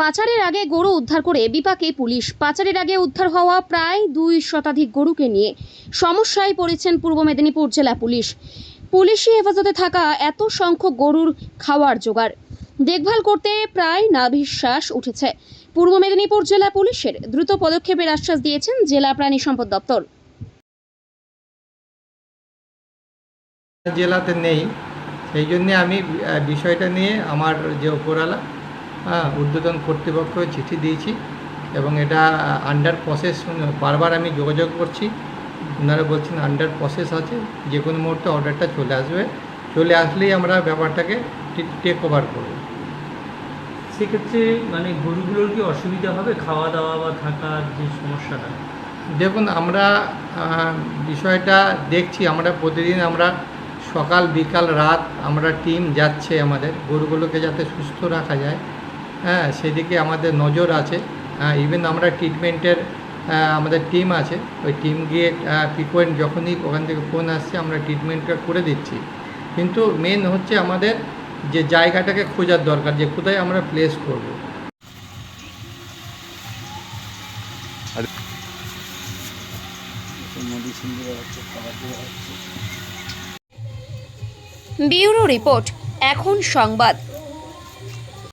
পাচারের আগে গরু উদ্ধার করে বিপাকে পুলিশ। পাচারের আগে উদ্ধার হওয়া প্রায় দুই শতাধিক গরুকে নিয়ে সমস্যায় পড়েছেন পূর্ব মেদিনীপুর জেলা পুলিশ। পুলিশি হেফাজতে থাকা এত সংখ্যক গরুর খাওয়ার জোগাড়। দেখভাল করতে প্রায় নাভিশ্বাস উঠেছে। পূর্ব মেদিনীপুর জেলা পুলিশের দ্রুত পদক্ষেপের আশ্বাস দিয়েছেন জেলা প্রাণী সম্পদ দপ্তর। জেলাতে নেই। সেই জন্যে আমি বিষয়টা নিয়ে আমার যে ওপরালা হ্যাঁ ঊর্ধ্বতন কর্তৃপক্ষ চিঠি দিয়েছি এবং এটা আন্ডার প্রসেস বারবার আমি যোগাযোগ করছি। ওনারা বলছেন আন্ডার প্রসেস আছে যে কোনো মুহূর্তে অর্ডারটা চলে আসবে। চলে আসলেই আমরা ব্যাপারটাকে টেক ওভার করব। সেক্ষেত্রে মানে গরুগুলোর কি অসুবিধা হবে খাওয়া দাওয়া বা থাকার যে সমস্যাটা? দেখুন আমরা বিষয়টা দেখছি। আমরা প্রতিদিন আমরা সকাল বিকাল রাত আমরা টিম যাচ্ছে আমাদের। গরুগুলোকে যাতে সুস্থ রাখা যায়। হ্যাঁ সেদিকে আমাদের নজর আছে। ইভেন আমরা ট্রিটমেন্টের আমাদের টিম আছে। ওই টিম গিয়ে পিকোয়েন্ট যখনই ওখান থেকে ফোন আসছে, আমরা ট্রিটমেন্টটা করে দিচ্ছি। কিন্তু মেন হচ্ছে আমাদের যে জায়গাটাকে খোঁজার দরকার, যে কোথায় আমরা প্লেস করব। ব্যুরো রিপোর্ট, এখন সংবাদ।